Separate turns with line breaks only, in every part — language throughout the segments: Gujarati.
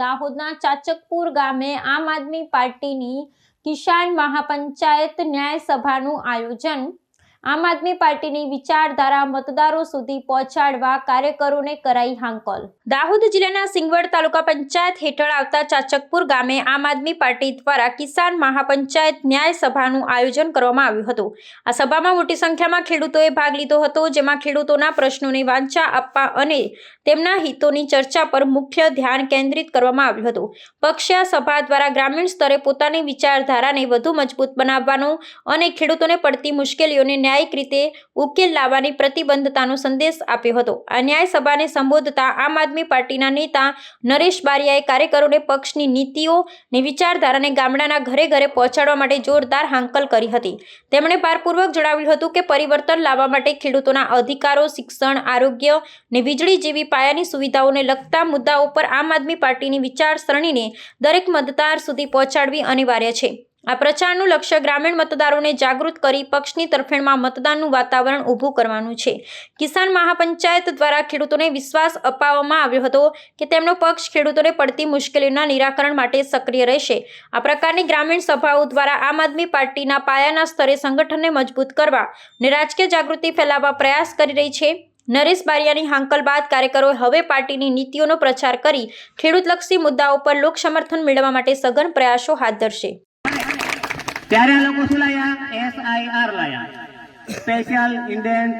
દાહોદના ચાચકપુર ગામે આમ આદમી પાર્ટીની કિસાન મહાપંચાયત ન્યાય સભાનું આયોજન આમ આદમી પાર્ટીની વિચારધારા મતદારો સુધી પહોંચાડવા કાર્યકરોને કરાઈ હાંકલ. દાહોદ જિલ્લાના સિંગવડ તાલુકા પંચાયત હેઠળ આવતા ચાચકપુર ગામે આમ આદમી પાર્ટી દ્વારા કિસાન મહાપંચાયત ન્યાય સભાનું આયોજન કરવામાં આવ્યું હતું. આ સભામાં મોટી સંખ્યામાં ખેડૂતોએ ભાગ લીધો હતો, જેમાં ખેડૂતોના પ્રશ્નોને વાંચા આપવા અને તેમના હિતોની ચર્ચા પર મુખ્ય ધ્યાન કેન્દ્રિત કરવામાં આવ્યું હતું. પક્ષીય સભા દ્વારા ગ્રામીણ સ્તરે પોતાની વિચારધારાને વધુ મજબૂત બનાવવાનો અને ખેડૂતોને પડતી મુશ્કેલીઓને ન્યાયિક રીતે ઉકેલ લાવવાની પ્રતિબદ્ધતાનો સંદેશ આપ્યો હતો. આ ન્યાય સભાને સંબોધતા આમ આદમી પાર્ટીના નેતા નરેશ બારિયાએ કાર્યકરોને પક્ષની નીતિઓ ને વિચારધારાને ગામડાના ઘરે ઘરે પહોંચાડવા માટે જોરદાર હાંકલ કરી હતી. તેમણે ભારપૂર્વક જણાવ્યું હતું કે પરિવર્તન લાવવા માટે ખેડૂતોના અધિકારો, શિક્ષણ, આરોગ્ય ને વીજળી જેવી પાયાની સુવિધાઓને લગતા મુદ્દાઓ પર આમ આદમી પાર્ટીની વિચારસરણીને દરેક મતદાર સુધી પહોંચાડવી અનિવાર્ય છે. આ પ્રચારનું લક્ષ્ય ગ્રામીણ મતદારોને જાગૃત કરી પક્ષની તરફેણમાં મતદાનનું વાતાવરણ ઊભું કરવાનું છે. કિસાન મહાપંચાયત દ્વારા ખેડૂતોને વિશ્વાસ અપાવવામાં આવ્યો હતો કે તેમનો પક્ષ ખેડૂતોને પડતી મુશ્કેલીઓના નિરાકરણ માટે સક્રિય રહેશે. આ પ્રકારની ગ્રામીણ સભાઓ દ્વારા આમ આદમી પાર્ટીના પાયાના સ્તરે સંગઠનને મજબૂત કરવા અને રાજકીય જાગૃતિ ફેલાવવા પ્રયાસ કરી રહી છે. નરેશ બારિયાની હાંકલ બાદ કાર્યકરોએ હવે પાર્ટીની નીતિઓનો પ્રચાર કરી ખેડૂતલક્ષી મુદ્દાઓ પર લોક સમર્થન મેળવવા માટે સઘન પ્રયાસો હાથ ધરશે.
ત્યારે આ લોકો શું લાયા? એસઆઈઆર લાયા. સ્પેશિયલ ઇન્ડિયન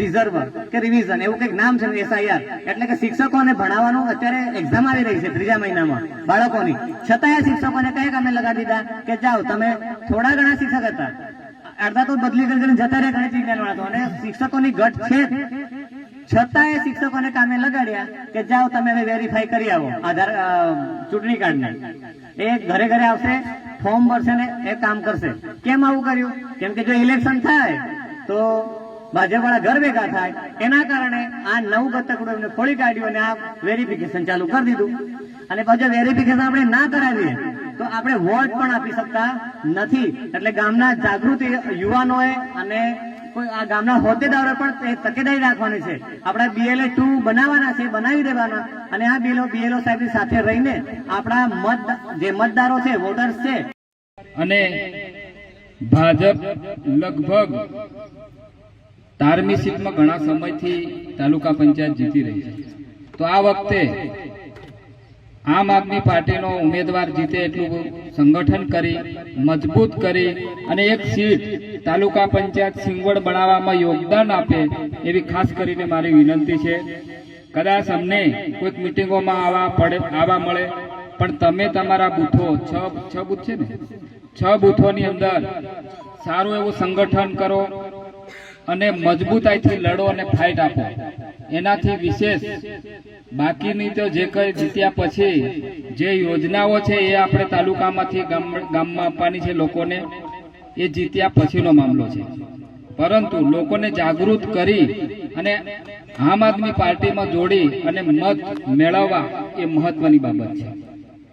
રિઝર્વ કે રિવિઝન એવું કંઈક નામ છે એસઆઈઆર એટલે કે શિક્ષકોને ભણાવવાનું અત્યારે એક્ઝામ આવી રહી છે ત્રીજા મહિનામાં, બાળકોની. છતાંય શિક્ષકોને કયા કામે લગાડી દીધા? કે જાઓ, તમે થોડા ઘણા શિક્ષક હતા. અડધા તો બદલી કરી કરીને જતા રહ્યા ગણિત વિજ્ઞાન વાળા અને શિક્ષકોની ઘટ છે. છતાંય શિક્ષકોને કામે લગાડ્યા કે જાઓ, તમે વેરીફાઈ કરી આવો, આધાર ચૂંટણી કાર્ડને. એ ઘરે ઘરે આવશે. ફોર્મ ભરશે ને એ કામ કરશે. કેમ આવું કર્યું? કેમ કે જો ઇલેક્શન થાય, તો ભાજપ વાળા ઘર ભેગા થાય. એના કારણે આ નવું ગતકડું એમને ખોલી કાઢ્યું અને આ વેરિફિકેશન ચાલુ કરી દીધું. અને પછી વેરિફિકેશન આપણે ના કરાવીએ, તો આપણે વોટ પણ આપી શકતા નથી. એટલે ગામના જાગૃતિ યુવાનોએ અને આ ગામના હોદ્દેદારો પણ તકેદારી રાખવાની છે. આપણા બીએલએ ટુ બનાવવાના છે, બનાવી દેવાના. અને આ બીએલઓ બીએલઓ સાહેબની સાથે રહીને આપણા મત, જે મતદારો છે વોટર્સ છે.
અને ભાજપ લગભગ તારમી સીટમાં ઘણા સમયથી તાલુકા પંચાયત જીતી રહી છે. તો આ વખતે આમ આદમી પાર્ટીનો ઉમેદવાર જીતે એટલું સંગઠન કરી, મજબૂત કરી અને એક સીટ તાલુકા પંચાયત સિંગવડ બનાવવામાં યોગદાન આપે એવી ખાસ કરીને મારી વિનંતી છે. કદાચ અમને કોઈક મિટિંગોમાં આવા પડે, આવા મળે, પણ તમે તમારા બૂથો, છ છ બૂથ છે ને? છ બૂથોની અંદર સારું એવું સંગઠન કરો અને મજબૂતાઈથી લડો અને ફાઇટ આપો. એનાથી વિશેષ બાકીની તો જે કંઈ જીત્યા પછી જે યોજનાઓ છે એ આપણે તાલુકામાંથી ગામ, ગામમાં આપવાની છે લોકોને. એ જીત્યા પછીનો મામલો છે. પરંતુ લોકોને જાગૃત કરી અને આમ આદમી પાર્ટીમાં જોડી અને મત મેળવવા એ મહત્વની બાબત છે.